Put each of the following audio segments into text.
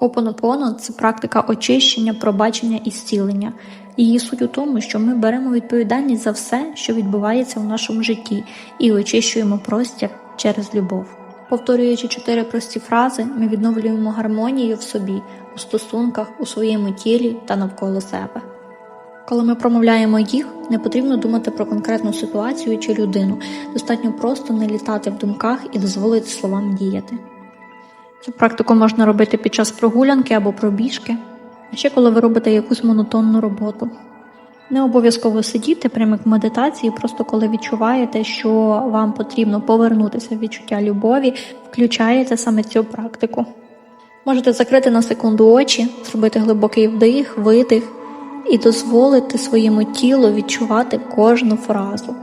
Хопонопоно – це практика очищення, пробачення і зцілення. Її суть у тому, що ми беремо відповідальність за все, що відбувається в нашому житті, і очищуємо простір через любов. Повторюючи чотири прості фрази, ми відновлюємо гармонію в собі, у стосунках, у своєму тілі та навколо себе. Коли ми промовляємо їх, не потрібно думати про конкретну ситуацію чи людину. Достатньо просто не літати в думках і дозволити словам діяти. Цю практику можна робити під час прогулянки або пробіжки, а ще коли ви робите якусь монотонну роботу. Не обов'язково сидіти прямо як в медитації, просто коли відчуваєте, що вам потрібно повернутися в відчуття любові, включаєте саме цю практику. Можете закрити на секунду очі, зробити глибокий вдих, видих і дозволити своєму тілу відчувати кожну фразу.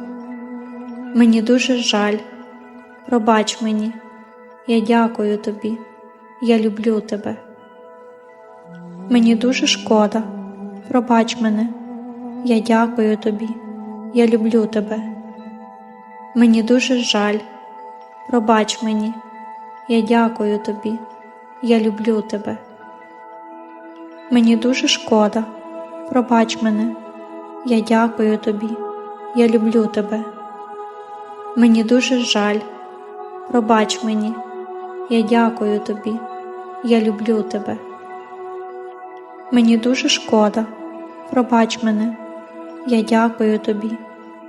Мені дуже жаль, пробач мені, я дякую тобі, я люблю тебе. Мені дуже шкода, пробач мене, я дякую тобі, я люблю тебе. Мені дуже жаль, пробач мені, я дякую тобі, я люблю тебе. Мені дуже шкода, пробач мене, я дякую тобі, я люблю тебе. Мені дуже жаль, пробач мені, я дякую тобі, я люблю тебе. Мені дуже шкода, пробач мене, я дякую тобі,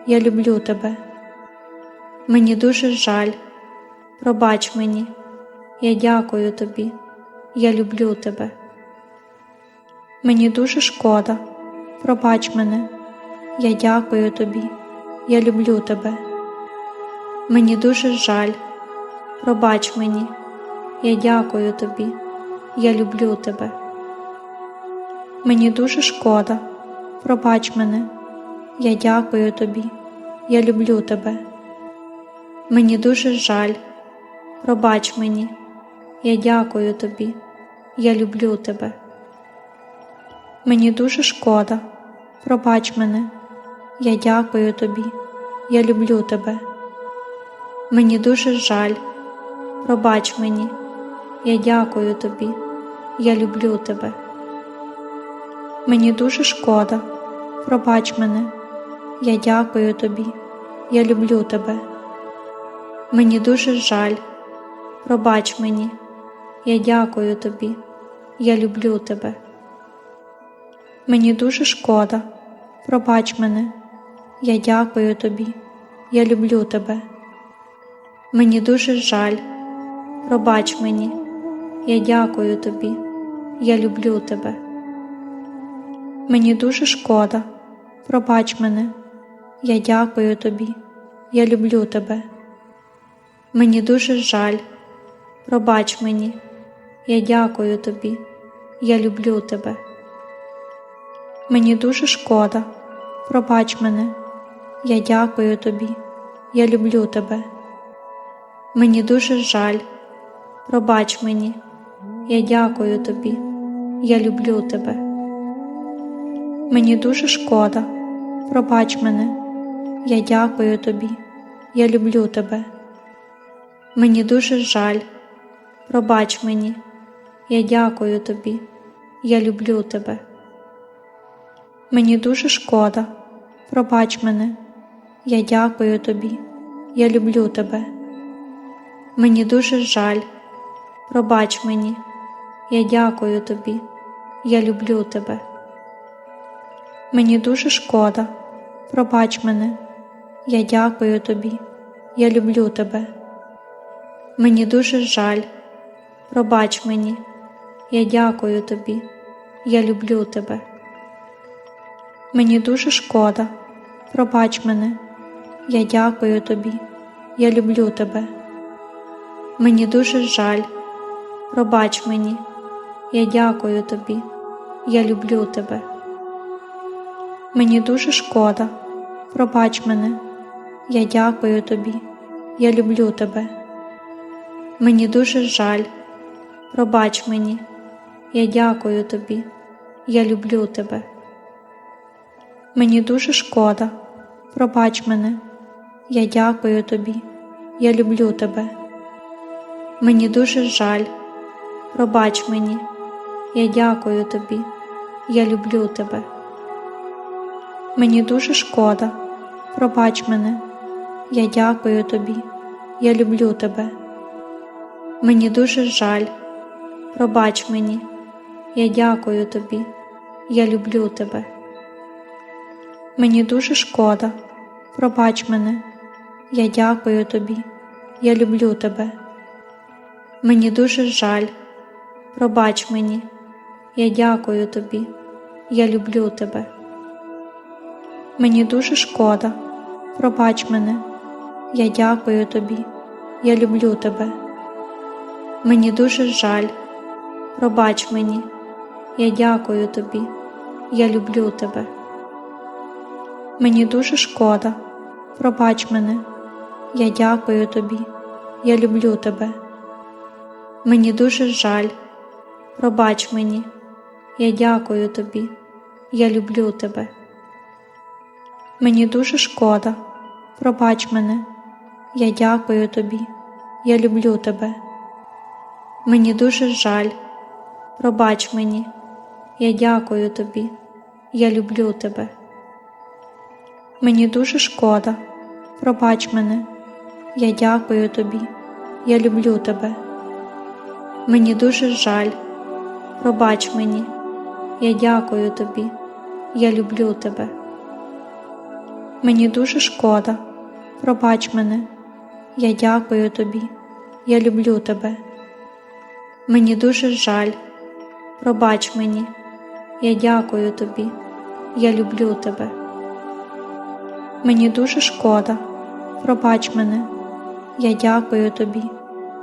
я люблю тебе. Мені дуже жаль, пробач мені, я дякую тобі, я люблю тебе. Мені дуже шкода, пробач мене, я дякую тобі, я люблю тебе. Мені дуже жаль, пробач мені, я дякую тобі, я люблю тебе. Мені дуже шкода, пробач мене, я дякую тобі, я люблю тебе. Мені дуже жаль, пробач мені, я дякую тобі, я люблю тебе. Мені дуже шкода, пробач мене, я дякую тобі, я люблю тебе. Мені дуже жаль, пробач мені, я дякую тобі, я люблю тебе. Мені дуже шкода, пробач мене, я дякую тобі, я люблю тебе. Мені дуже жаль, пробач мені, я дякую тобі, я люблю тебе. Мені дуже шкода, пробач мене, я дякую тобі, я люблю тебе. Мені дуже жаль, пробач мені, я дякую тобі, я люблю тебе. Мені дуже шкода, пробач мене, я дякую тобі, я люблю тебе. Мені дуже жаль, пробач мені, я дякую тобі, я люблю тебе. Мені дуже шкода, пробач мене, я дякую тобі, я люблю тебе. Мені дуже жаль, пробач мені, я дякую тобі, я люблю тебе. Мені дуже шкода, пробач мене, я дякую тобі, я люблю тебе. Мені дуже жаль, пробач мені, я дякую тобі, я люблю тебе. Мені дуже шкода, пробач мене, я дякую тобі, я люблю тебе. Мені дуже жаль, пробач мені, я дякую тобі, я люблю тебе. Мені дуже шкода, пробач мене, я дякую тобі, я люблю тебе. Мені дуже жаль, пробач мені, я дякую тобі, я люблю тебе. Мені дуже шкода, пробач мене, я дякую тобі, я люблю тебе. Мені дуже жаль, пробач мені, я дякую тобі, я люблю тебе. Мені дуже шкода, пробач мене, я дякую тобі, я люблю тебе. Мені дуже жаль, пробач мені, я дякую тобі, я люблю тебе. Мені дуже шкода, пробач мене, я дякую тобі, я люблю тебе. Мені дуже жаль, пробач мені, Я дякую тобі. Я люблю тебе. Мені дуже шкода. Пробач мене. Я дякую тобі. Я люблю тебе. Мені дуже жаль. Пробач мені. Я дякую тобі. Я люблю тебе. Мені дуже шкода. Пробач мене. Я дякую тобі. Я люблю тебе. Мені дуже жаль. Пробач мені. Я дякую тобі. Я люблю тебе. Мені дуже шкода. Пробач мене. Я дякую тобі. Я люблю тебе. Мені дуже жаль. Пробач мені. Я дякую тобі. Я люблю тебе. Мені дуже шкода. Пробач мене. Я дякую тобі. Я люблю тебе. Мені дуже жаль. Пробач мені. Я дякую тобі. Я люблю тебе. Мені дуже шкода. Пробач мене. Я дякую тобі. Я люблю тебе. Мені дуже жаль. Пробач мені. Я дякую тобі. Я люблю тебе. Мені дуже шкода. Пробач мене. Я дякую тобі. Я люблю тебе. Мені дуже жаль. Пробач мені. Я дякую тобі. Я люблю тебе. Мені дуже шкода. Пробач мене. Я дякую тобі. Я люблю тебе. Мені дуже жаль. Пробач мені. Я дякую тобі. Я люблю тебе. Мені дуже шкода. Пробач мене. Я дякую тобі.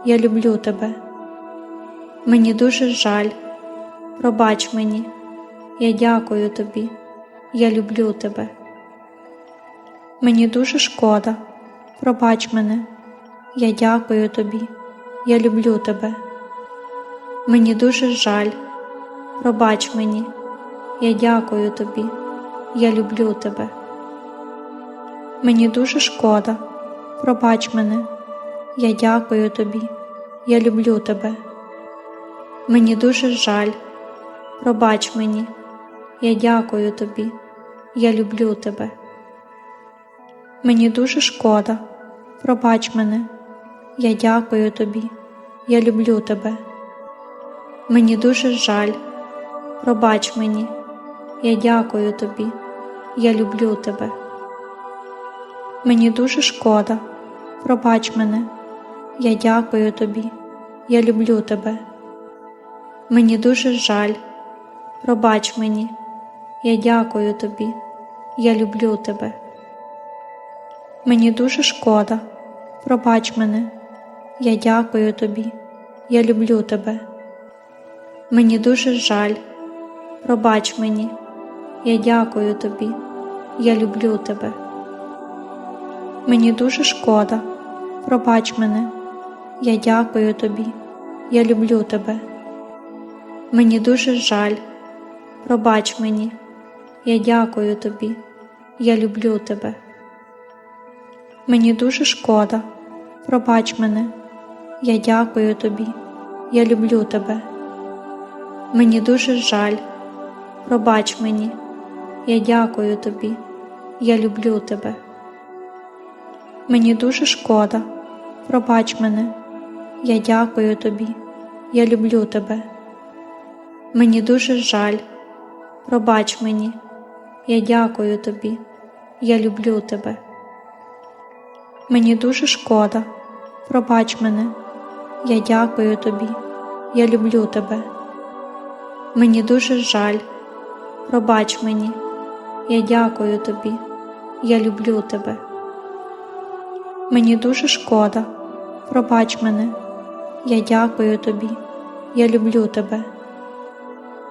Я люблю тебе. Мені дуже жаль. Пробач мені. Я дякую тобі. Я люблю тебе. Мені дуже шкода. Пробач мене. Я дякую тобі. Я люблю тебе. Мені дуже жаль. Пробач мені. Я дякую тобі. Я люблю тебе. Мені дуже шкода. Пробач мене. Я дякую тобі. Я люблю тебе. Мені дуже жаль. Пробач мені. Я дякую тобі. Я люблю тебе. Мені дуже шкода. Пробач мене. Я дякую тобі. Я люблю тебе. Мені дуже жаль. Пробач мені. Я дякую тобі. Я люблю тебе. Мені дуже шкода. Пробач мене. Я дякую тобі. Я люблю тебе. Мені дуже жаль. Пробач мені. Я дякую тобі. Я люблю тебе. Мені дуже шкода. Пробач мене. Я дякую тобі. Я люблю тебе. Мені дуже жаль. Пробач мені. Я дякую тобі. Я люблю тебе. Мені дуже шкода. Пробач мене. Я дякую тобі. Я люблю тебе. Мені дуже жаль. Пробач мені. Я дякую тобі. Я люблю тебе. Мені дуже шкода. Пробач мене. Я дякую тобі. Я люблю тебе. Мені дуже жаль. Пробач мені. Я дякую тобі. Я люблю тебе. Мені дуже шкода. Пробач мене. Я дякую тобі. Я люблю тебе. Мені дуже жаль. Пробач мені. Я дякую тобі. Я люблю тебе. Мені дуже шкода. Пробач мене. Я дякую тобі. Я люблю тебе. Мені дуже жаль. Пробач мені. Я дякую тобі. Я люблю тебе. Мені дуже шкода. Пробач мене. Я дякую тобі. Я люблю тебе.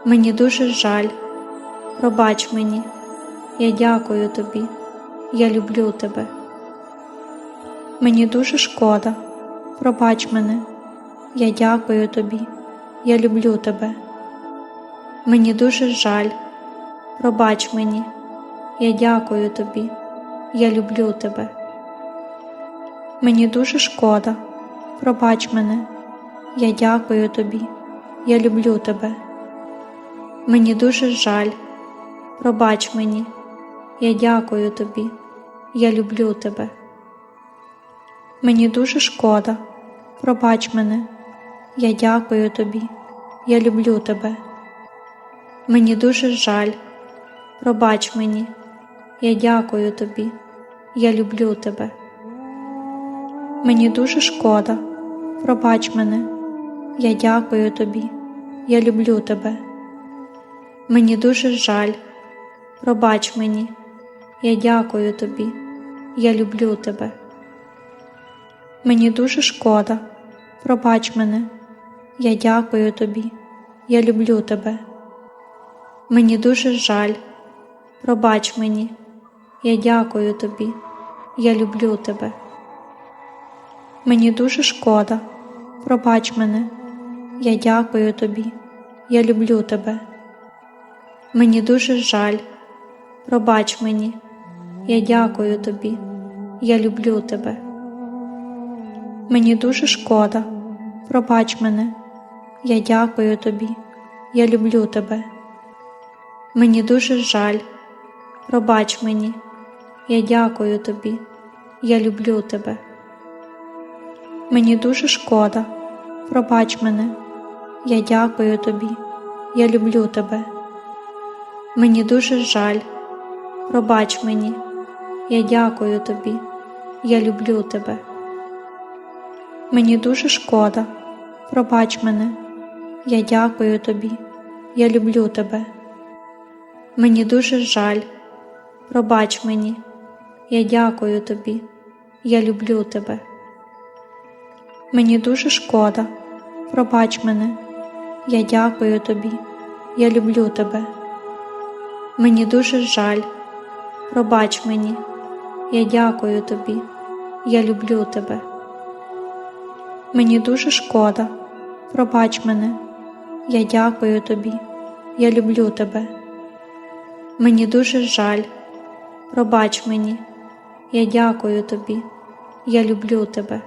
Мені дуже жаль. Пробач мені. Я дякую тобі. Я люблю тебе. Мені дуже шкода. Пробач мене. Я дякую тобі. Я люблю тебе. Мені дуже жаль. Пробач мені. Я дякую тобі. Я люблю тебе. Мені дуже шкода. Пробач мене. Я дякую тобі. Я люблю тебе. Мені дуже жаль. Пробач мені. Я дякую тобі. Я люблю тебе. Мені дуже шкода. Пробач мене. Я дякую тобі. Я люблю тебе. Мені дуже жаль. Пробач мені. Я дякую тобі. Я люблю тебе. Мені дуже шкода. Пробач мене. Я дякую тобі. Я люблю тебе. Мені дуже жаль. Пробач мені. Я дякую тобі. Я люблю тебе. Мені дуже шкода. Пробач мене. Я дякую тобі. Я люблю тебе. Мені дуже жаль. Пробач мені. Я дякую тобі. Я люблю тебе. Мені дуже шкода. Пробач мене. Я дякую тобі. Я люблю тебе. Мені дуже жаль. Пробач мені. Я дякую тобі. Я люблю тебе. Мені дуже шкода. Пробач мене. Я дякую тобі. Я люблю тебе. Мені дуже жаль. Пробач мені. Я дякую тобі. Я люблю тебе. Мені дуже шкода. Пробач мене. Я дякую тобі. Я люблю тебе. Мені дуже жаль. Пробач мені. Я дякую тобі. Я люблю тебе. Мені дуже шкода. Пробач мене. Я дякую тобі. Я люблю тебе. Мені дуже жаль. Пробач мені. Я дякую тобі. Я люблю тебе. Мені дуже шкода. Пробач мене. Я дякую тобі. Я люблю тебе. Мені дуже жаль. Пробач мені. Я дякую тобі. Я люблю тебе. Мені дуже шкода. Пробач мене. Я дякую тобі. Я люблю тебе. Мені дуже жаль. Пробач мені. Я дякую тобі. Я люблю тебе.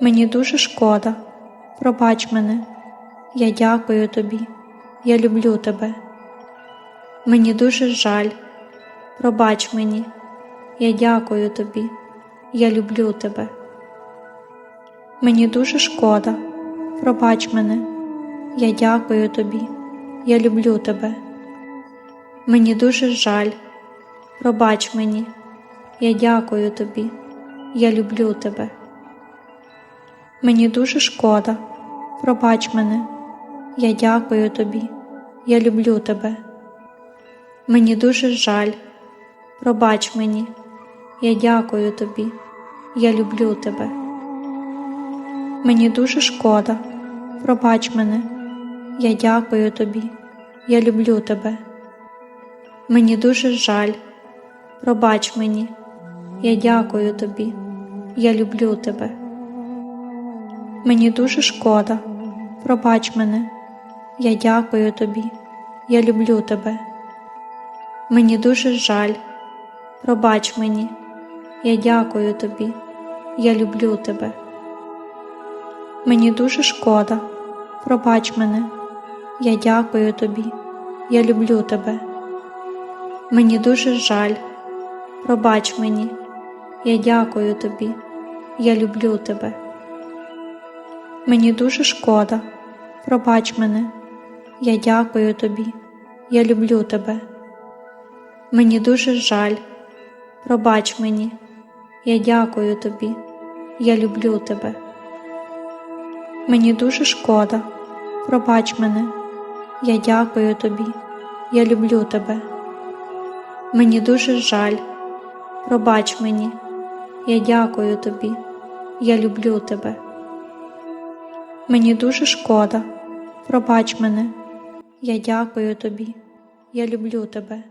Мені дуже шкода. Пробач мене. Я дякую тобі. Я люблю тебе. Мені дуже жаль. Пробач мені. Я дякую тобі. Я люблю тебе. Мені дуже шкода. Пробач мене. Я дякую тобі. Я люблю тебе. Мені дуже жаль. Пробач мені. Я дякую тобі. Я люблю тебе. Мені дуже шкода. Пробач мене. Я дякую тобі. Я люблю тебе. Мені дуже жаль. Пробач мені. Я дякую тобі. Я люблю тебе. Мені дуже шкода. Пробач мене. Я дякую тобі. Я люблю тебе. Мені дуже жаль. Пробач мені. Я дякую тобі. Я люблю тебе. Мені дуже шкода. Пробач мене. Я дякую тобі. Я люблю тебе. Мені дуже жаль. Пробач мені. Я дякую тобі. Я люблю тебе. Мені дуже шкода. Пробач мене. Я дякую тобі. Я люблю тебе. Мені дуже жаль. Пробач мені. Я дякую тобі. Я люблю тебе. Мені дуже шкода. Пробач мене. Я дякую тобі. Я люблю тебе. Мені дуже жаль. Пробач мені. Я дякую тобі. Я люблю тебе. Мені дуже шкода. Пробач мене. Я дякую тобі. Я люблю тебе. Мені дуже жаль. Пробач мені. Я дякую тобі. Я люблю тебе. Мені дуже шкода. Пробач мене. Я дякую тобі. Я люблю тебе.